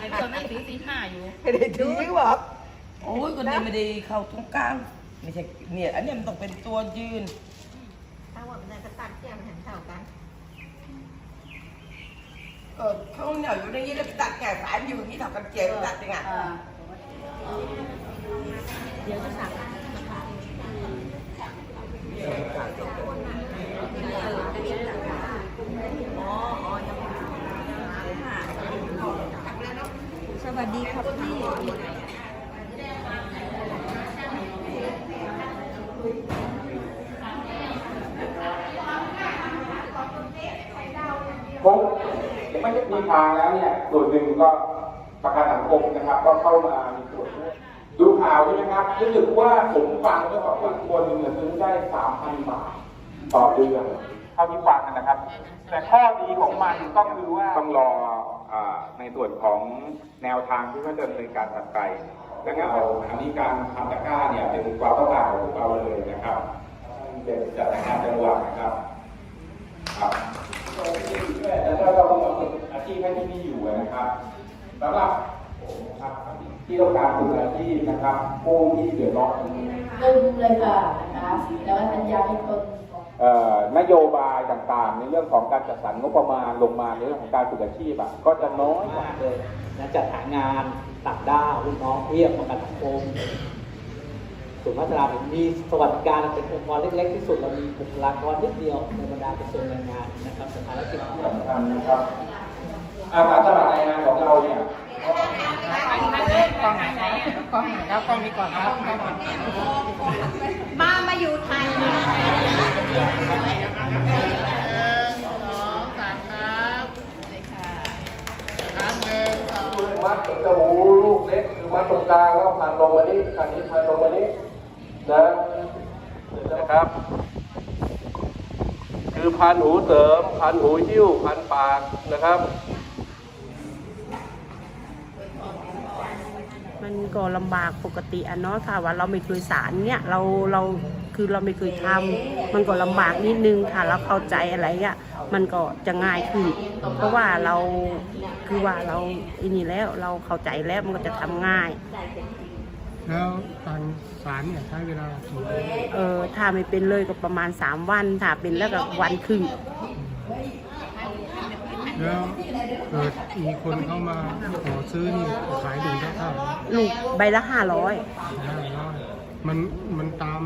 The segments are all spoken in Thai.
ไอ้ตัวนั้นสีสีห้าอยู่ ไม่ได้ถือบอกโอ้ยก็นี่ไม่ได้เข้าตรงกลางไม่ใช่เนี่ย อันเนี้ยมันต้องเป็นตัวยืนถ้าว่ามันจะตัดแก้มมันเห็นเท่ากันก็เขาเนี่ยอยู่ในนี้แล้วไปตัดแก่สายอยู่อย่างนี้เท่ากันเกี่ยวตัดยังไงเดี๋ยวจะสั่ง วัสดีครับพี่คงไม่มีทางแล้วเนี่ยส่วนหนึ่งก็ประกันสังคมนะครับ ก็เข้ามามีส่วนช่วยดูข่าวใช่ไหมครับรู้สึกว่าผมฟังเมื่อสองวันคนหนึ่งเนี่ยซื้อได้สามพันบาทต่อเดือนเท่าที่ฟังนะครับ แต่ข้อดีของมันก็คือว่าต้องรออ่า ในส่วนของแนวทางที่ว่าจะดำเนินการถัดไปแล้วก็เอาอันนี้การทำตะกร้าเนี่ยเป็นความต้องการของเราเลยนะครับเป็นจัดการจังหวัดนะครับครับแล้วก็เราต้องฝึกอาชีพให้ที่นี่อยู่นะครับสำหรับผมครับที่ต้องการฝึกอาชีพนะครับผู้ที่เดือดร้อนตึมเลยค่ะนะคะแล้วก็สัญญาให้คนเอ่อ นโยบายต่างๆ ในเรื่องของการจัดสรรงบประมาณลงมาในเรื่องของการฝึกอาชีพก็จะน้อยกว่าเลยนะจัดหางานต่างด้าวลูกน้องเรียกประกันสังคมส่วนพัฒนาผมมีสวัสดิการเป็นองค์กรเล็กๆที่สุดเรามีบุคลากรนิดเดียวในบรรดากระทรวงแรงงานนะครับสภารกิจของเราสำคัญนะครับอาสาสมัครแรงงานของเราเนี่ยกองไหนกองไหนแล้วกองนี้ก่อนครับมามาอยู่ไทย มัดจมูลูกเล็กคือมัดตรงกลางแล้วพันลงมานี่คันนี้พันลงมานี่นะนะครับ คือพันหูเสริม พันหูหิ้ว พันปากนะครับ มันก็ลำบากปกติอะเนาะถ้าว่าเราไม่เคยสารเนี่ยเราเราคือเราไม่เคยทำมันก็ลำบากนิดนึงถ้าเราเข้าใจอะไรเงี้ย มันก็จะง่ายขึ้น เพราะว่าเราคือว่าเราอินี่แล้วเราเข้าใจแล้วมันก็จะทำง่าย แล้วตอนสารเนี่ยใช้เวลากี่วันเออถ้าไม่เป็นเลยก็ประมาณ 3 วัน ถ้าเป็นแล้วก็วันครึ่ง แล้วเกิดมีคนเข้ามาขอซื้อนี่ขายดูเท่าเท่าลูกใบละห้าร้อย ห้าร้อย มันมันตาม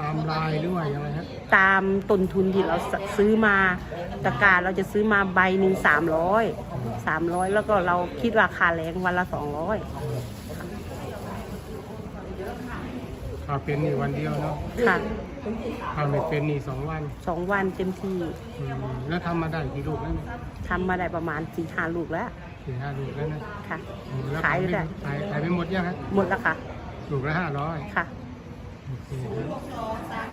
ตามลายหรือว่ายังไงฮะตามต้นทุนที่เราซื้อมาตะกร้ารเราจะซื้อมาใบหนึ่งสามร้อยสามร้อยแล้วก็เราคิดราคาแรงวันละสองร้อยถ้าเป็นนี่วันเดียวเนาะค่ะถ้าไม่เป็นนี่สองวันสองวันเต็มที่อืมแล้วทำมาได้กี่ลูกแล้วเนี่ยทำมาได้ประมาณสี่ห้าลูกแล้วสี่ห้าลูกแล้วนะค่ะ อืมแล้วขายไปได้ ขายขายไปหมดยังฮะหมดแล้วค่ะ ลูกละห้าร้อย ค่ะ โอเคครับ